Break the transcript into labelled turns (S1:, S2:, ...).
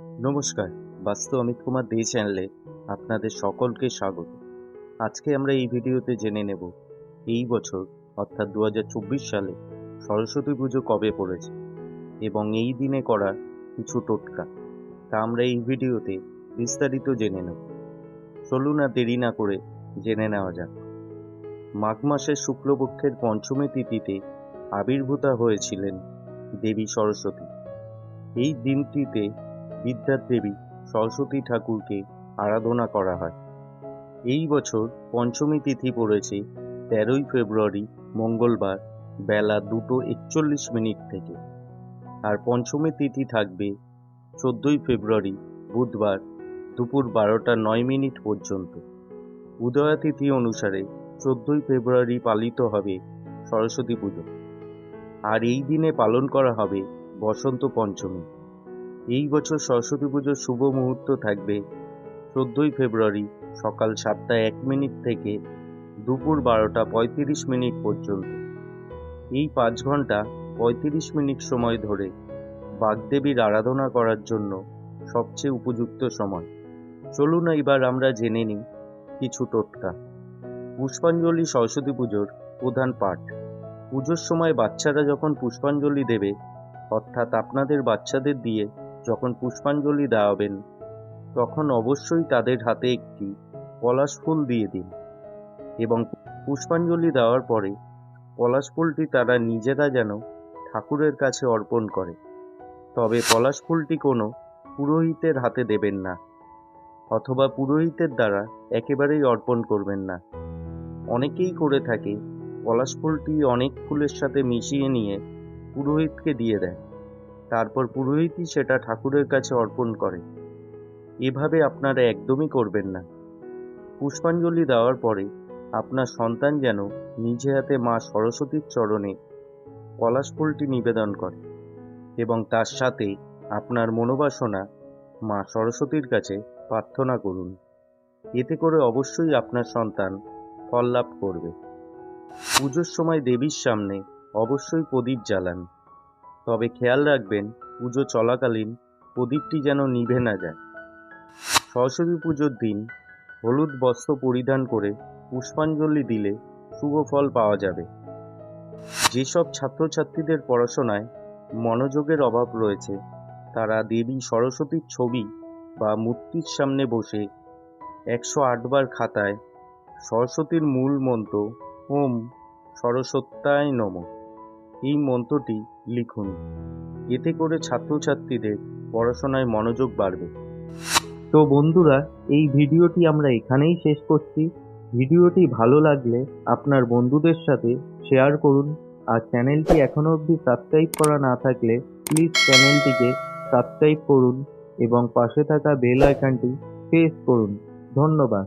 S1: নমস্কার, বাস্তু অমিত কুমার দে চ্যানেলে আপনাদের সকলকে স্বাগত। আজকে আমরা এই ভিডিওতে জেনে নেব, এই বছর, অর্থাৎ দু হাজার চব্বিশ সালে, সরস্বতী পুজো কবে পড়েছে? এবং এই দিনে করা কিছু টোটকা, তা আমরা এই ভিডিওতে বিস্তারিত জেনে নেব। চলুন আর দেরি না করে জেনে নেওয়া যাক। মাঘ মাসের শুক্লপক্ষের পঞ্চমী তিথিতে আবির্ভূতা হয়েছিলেন দেবী সরস্বতী। এই দিনটিতে বিদ্যার দেবী সরস্বতী ঠাকুরকে আরাধনা করা হয়। এই বছর পঞ্চমী তিথি পড়েছে তেরোই ফেব্রুয়ারি মঙ্গলবার বেলা দুটো একচল্লিশ মিনিট থেকে। আর পঞ্চমী তিথি থাকবে চোদ্দোই ফেব্রুয়ারি বুধবার দুপুর বারোটা নয় মিনিট পর্যন্ত। উদয়া তিথি অনুসারে চোদ্দোই ফেব্রুয়ারি পালিত হবে সরস্বতী পুজো। আর এই দিনে পালন করা হবে বসন্ত পঞ্চমী। এই বছর সরস্বতী পুজোর শুভ মুহূর্ত থাকবে চোদ্দোই ফেব্রুয়ারি সকাল সাতটা এক মিনিট থেকে দুপুর বারোটা পঁয়ত্রিশ মিনিট পর্যন্ত। এই পাঁচ ঘণ্টা পঁয়ত্রিশ মিনিট সময় ধরে বাগদেবীর আরাধনা করার জন্য সবচেয়ে উপযুক্ত সময়। চলুন এবার আমরা জেনে নিই কিছু টোটকা। পুষ্পাঞ্জলি সরস্বতী পুজোর প্রধান পাঠ। পুজোর সময় বাচ্চারা যখন পুষ্পাঞ্জলি দেবে, অর্থাৎ আপনাদের বাচ্চাদের দিয়ে যখন পুষ্পাঞ্জলি দেওয়াবেন, তখন অবশ্যই তাদের হাতে একটি পলাশ ফুল দিয়ে দিন এবং পুষ্পাঞ্জলি দেওয়ার পরে পলাশ ফুলটি তারা নিজেরা যেন ঠাকুরের কাছে অর্পণ করে। তবে পলাশ ফুলটি কোনো পুরোহিতের হাতে দেবেন না অথবা পুরোহিতের দ্বারা একেবারেই অর্পণ করবেন না। অনেকেই করে থাকে, পলাশ ফুলটি অনেক ফুলের সাথে মিশিয়ে নিয়ে পুরোহিতকে দিয়ে দেয় তারপর পুরোহিতই সেটা ঠাকুরের কাছে অর্পণ করে এভাবে আপনারা একদমই করবেন না। পুষ্পাঞ্জলি দেওয়ার পরে আপনার সন্তান যেন নিজে হাতে মা সরস্বতীর চরণে পলাশ ফুলটি নিবেদন করে এবং তার সাথে আপনার মনোবাসনা মা সরস্বতীর কাছে প্রার্থনা করুন। এতে করে অবশ্যই আপনার সন্তান ফল লাভ করবে। পুজোর সময় দেবীর সামনে অবশ্যই প্রদীপ জ্বালান। তবে খেয়াল রাখবেন, পুজো চলাকালীন প্রদীপটি যেন নিভে না যায়। সরস্বতী পুজোর দিন হলুদ বস্ত্র পরিধান করে পুষ্পাঞ্জলি দিলে শুভ ফল পাওয়া যাবে। যেসব ছাত্রছাত্রীদের পড়াশোনায় মনোযোগের অভাব রয়েছে, তারা দেবী সরস্বতীর ছবি বা মূর্তির সামনে বসে একশো আটবার খাতায় সরস্বতীর মূল মন্ত্র, ওম সরস্বত্যায় নমঃ। এই মন্ত্রটি লিখুন। এতে করে ছাত্রছাত্রীদের পড়াশোনায় মনোযোগ বাড়বে। তো বন্ধুরা, এই ভিডিওটি আমরা এখানেই শেষ করছি। ভিডিওটি ভালো লাগলে আপনার বন্ধুদের সাথে শেয়ার করুন। আর চ্যানেলটি এখনও অবধি সাবস্ক্রাইব করা না থাকলে প্লিজ চ্যানেলটিকে সাবস্ক্রাইব করুন এবং পাশে থাকা বেল আইকনটি প্রেস করুন। ধন্যবাদ।